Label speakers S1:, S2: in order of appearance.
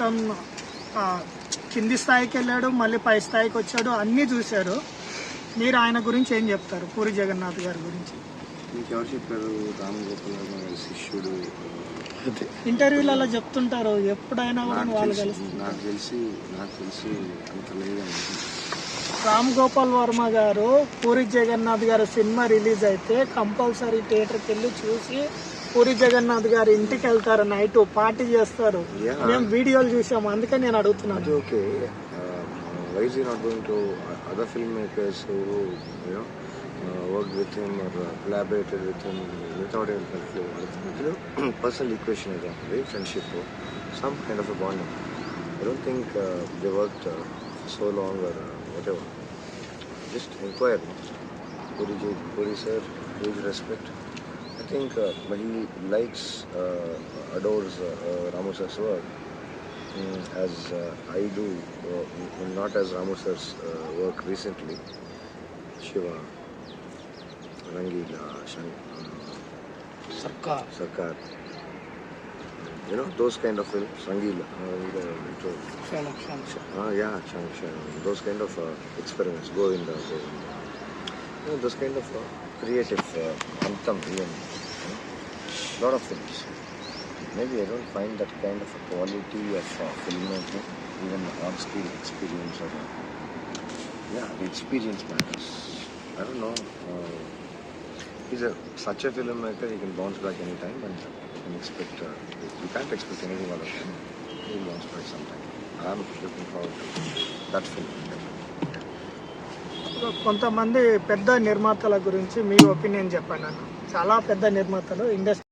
S1: తను ఆ, కింది స్థాయికి వెళ్ళాడు మళ్ళీ పై స్థాయికి వచ్చాడు అన్నీ చూశారు. మీరు ఆయన గురించి ఏం చెప్తారు? పూరి జగన్నాథ్ గారి గురించి.
S2: ఇంకెవరు చెప్పారు? శిష్యుడు అదే.
S1: ఇంటర్వ్యూలలో చెప్తుంటారు. ఎప్పుడైనా కూడా వాళ్ళు
S2: తెలిసి
S1: కలిసి
S2: నాకు తెలిసి నాకు తెలిసి అంత లేదండి
S1: రామ్ గోపాల్ వర్మ గారు పూరి జగన్నాథ్ గారి సినిమా రిలీజ్ అయితే కంపల్సరీ థియేటర్కి వెళ్ళి చూసి పూరి జగన్నాథ్ గారి ఇంటికి వెళ్తారు నైట్ పార్టీ చేస్తారు. మేము వీడియోలు చూసాము అందుకని నేను అడుగుతున్నాను.
S2: Okay. Why is not going to other film makers you know work with him or collaborated with him without మధ్యలో పర్సనల్ ఈక్వేషన్ ఉంటుంది friendship some kind of uh bonding I don't think they work so long or whatever. Just inquiry. Puri, Puri sir, huge respect. I think uh, he likes, uh, adores uh, uh, Ramu sir's work um, as uh, I do, uh, not as Ramu sir's uh, work recently. Shiva, Rangila, Shan,
S1: Sarkar.
S2: Sarkar. You know, those kind of films, Rangila, uh, uh, uh, yeah, Chang, those kind of uh, experiments, Govinda, Govinda. You know, those kind of uh, creative, uh, Antam even, you know, lot of films. Maybe I don't find that kind of a quality of uh, filmmaking, even on-screen experience or, uh, yeah, the experience matters. I don't know. Uh, he's a such a filmmaker, he can bounce back anytime and can expect, uh, you can't expect anything out of him. He wants bounce some time. I'm looking forward to that film.
S1: కొంతమంది పెద్ద నిర్మాతల గురించి మీ opinion చెప్పండి అన్న చాలా పెద్ద నిర్మాతలు industry